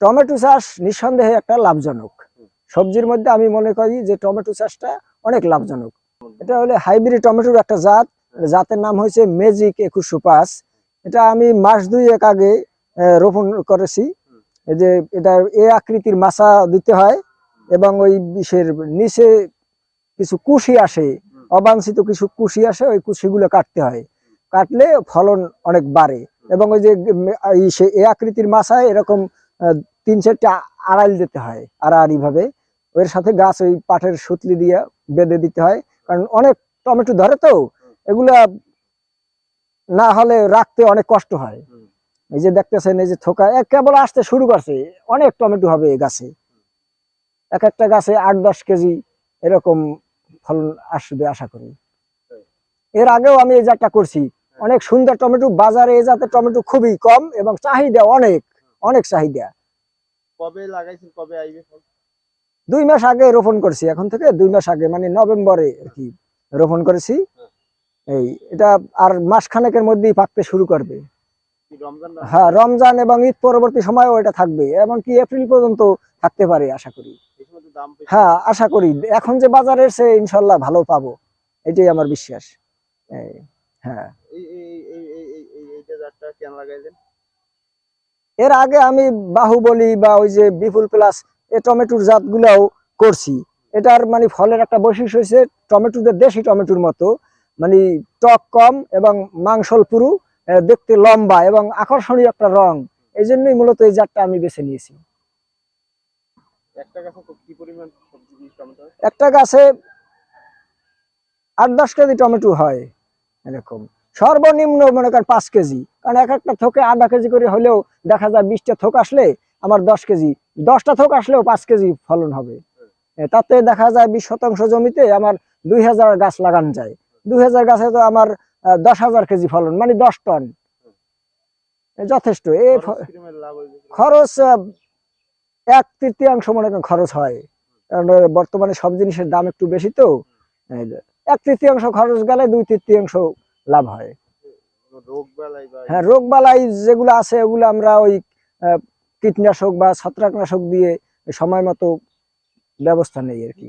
Tomato চাষ নিঃসন্দেহে একটা লাভজনক। সবজির মধ্যে আমি মনে করি যে টমেটো চাষটা অনেক লাভজনক। এটা হলে হাইব্রিড টমেটোর একটা জাত। জাতের নাম হয়েছে ম্যাজিক একুশশো পাঁচ এটা আমি মাস দুই এক আগে রোপণ করেছি। যে এটা এ আকৃতির মাছা দিতে হয় এবং ওই বিষের নিচে কিছু কুশি আসে, অবাঞ্ছিত কিছু কুশি আসে, ওই কুশিগুলো কাটতে হয়। কাটলে ফলন অনেক বাড়ে এবং ওই যে এই সে- এ আকৃতির মাছায় এরকম তিন চারটা আড়াইল দিতে হয় আড়াআড়ি ভাবে ওর সাথে গাছ ওই পাটের সুতলি দিয়ে বেঁধে দিতে হয়। কারণ অনেক টমেটো ধরে তো এগুলা না হলে রাখতে অনেক কষ্ট হয়। এই যে দেখতেছেন এই যে থোকা কেবল আসতে শুরু করছে। অনেক টমেটো হবে এই গাছে। এক একটা গাছে আট দশ কেজি এরকম ফলন আসবে আশা করি। এর আগেও আমি এই জাতটা করছি। অনেক সুন্দর টমেটো বাজারে এই জাতের টমেটো খুবই কম এবং চাহিদা অনেক। অনেক চাহিদা কবে লাগাইছেন কবে আইবে ফল দুই মাস আগে রোপণ করছি এখন থেকে দুই মাস আগে মানে নভেম্বরে আর কি রোপণ করেছি এই এটা আর মাস খানেকের মধ্যেই পাকতে শুরু করবে হ্যাঁ রমজান এবং ঈদ পরবর্তী সময়ও এটা থাকবে এমনকি এপ্রিল পর্যন্ত থাকতে পারে আশা করি হ্যাঁ আশা করি এখন যে বাজারে এসে ইনশাল্লাহ ভালো পাবো এটাই আমার বিশ্বাস হ্যাঁ এই এই এই এই এই এই এইটা জাতটা কেন লাগাইলেন এর আগে আমি বাহুবলী বা ওই যে বিপুল প্লাস এই টমেটোর জাতগুলাও করছি। এটার মানে ফলের একটা বৈশিষ্ট্য হয়েছে টমেটোদের দেশি টমেটোর মতো। মানে টক কম এবং মাংসল পুরু দেখতে লম্বা এবং আকর্ষণীয় একটা রং। এই জন্যই মূলত এই জাতটা আমি বেছে নিয়েছি? একটা গাছে আট দশ কেজি টমেটো হয় এরকম। সর্বনিম্ন মনে করেন পাঁচ কেজি। কারণ এক একটা থোকে আধা কেজি করে হলেও দেখা যায় বিশটা থোক আসলে আমার দশ কেজি দশটা থোক আসলেও পাঁচ কেজি ফলন হবে। তাতে দেখা যায় বিশ শতাংশ জমিতে আমার দুই হাজার গাছ লাগানো যায়। দুই হাজার গাছে তো আমার দশ হাজার কেজি ফলন মানে দশ টন। যথেষ্ট। এই ফ- খরচ এক তৃতীয়াংশ মনে করেন খরচ হয়। কারণ বর্তমানে সব জিনিসের দাম একটু বেশি তো। এক তৃতীয়াংশ খরচ গেলে দুই তৃতীয়াংশ লাভ হয়। হ্যাঁ রোগ বালাই যেগুলো আছে, ওগুলো আমরা ওই কীটনাশক বা ছত্রাকনাশক দিয়ে সময় মতো ব্যবস্থা নেই আর কি?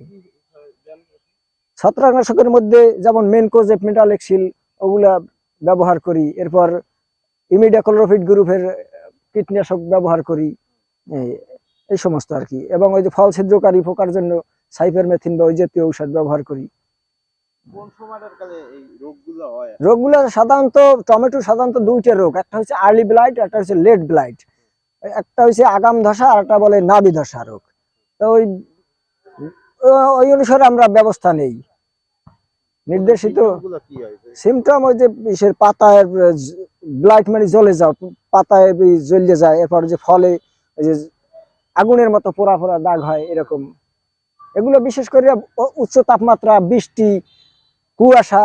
ছত্রাকনাশকের মধ্যে যেমন মেনকোজেপ মেটালেক্সিল, ওগুলা ব্যবহার করি। এরপর ইমিডাক্লোরোফিড গ্রুপের কীটনাশক ব্যবহার করি। এই- এই সমস্ত আর কি। এবং ওই যে ফল ছিদ্রকারী পোকার জন্য সাইফারমেথিন বা ওই জাতীয় ঔষধ ব্যবহার করি কোন সময়টার কালে এই রোগগুলো সাধারণত টমেটো সাধারণত দুইটা রোগ। একটা হচ্ছে আর্লি ব্লাইট একটা হচ্ছে লেট ব্লাইট একটা হচ্ছে আগাম ধসা আর একটা বলে নাবি ধসা রোগ। তো ওই ওই অনুসারে আমরা ব্যবস্থা নেই। নির্দেশিত সিমটম ওই যে ইসের পাতায় ব্লাইট মানে জ্বলে যাও পাতায় জ্বলে যায় এরপর যে ফলে ওই যে আগুনের মতো পোড়া পোড়া দাগ হয় এরকম। এগুলো বিশেষ করে উচ্চ তাপমাত্রা বৃষ্টি কুয়াশা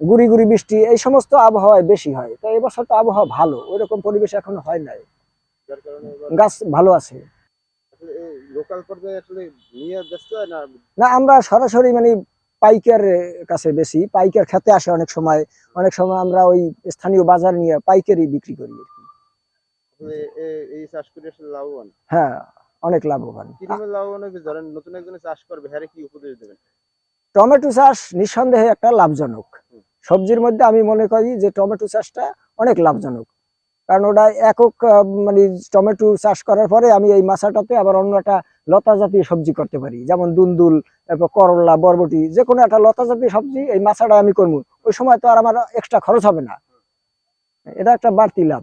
গুড়ি গুড়ি বৃষ্টি এই সমস্ত আবহাওয়ায় বেশি হয়। তো এবছর তো আবহাওয়া ভালো ওইরকম পরিবেশ এখনও হয় নাই। গাছ ভালো আছে। হয় না? আমরা সরাসরি মানে পাইকার কাছে বেশি। পাইকার খেতে আসে অনেক সময়। অনেক সময় আমরা ওই স্থানীয় বাজার নিয়ে পাইকারি বিক্রি করি হ্যাঁ অনেক লাভবান। লাভবান ধরেন নতুন একজনে চাষ করবে হ্যারে কি উপদেশ দেবেন? টমেটো চাষ নিঃসন্দেহে একটা লাভজনক। সবজির মধ্যে আমি মনে করি যে টমেটো চাষটা অনেক লাভজনক। কারণ ওটা একক মানে টমেটো চাষ করার পরে আমি এই মাছাটাতে আবার অন্য একটা লতা জাতীয় সবজি করতে পারি। যেমন দুন্দুল, তারপর করলা, বরবটি যে কোনো একটা লতা জাতীয় সবজি এই মাছাটা আমি করব। ওই সময় তো আর আমার এক্সট্রা খরচ হবে না। এটা একটা বাড়তি লাভ।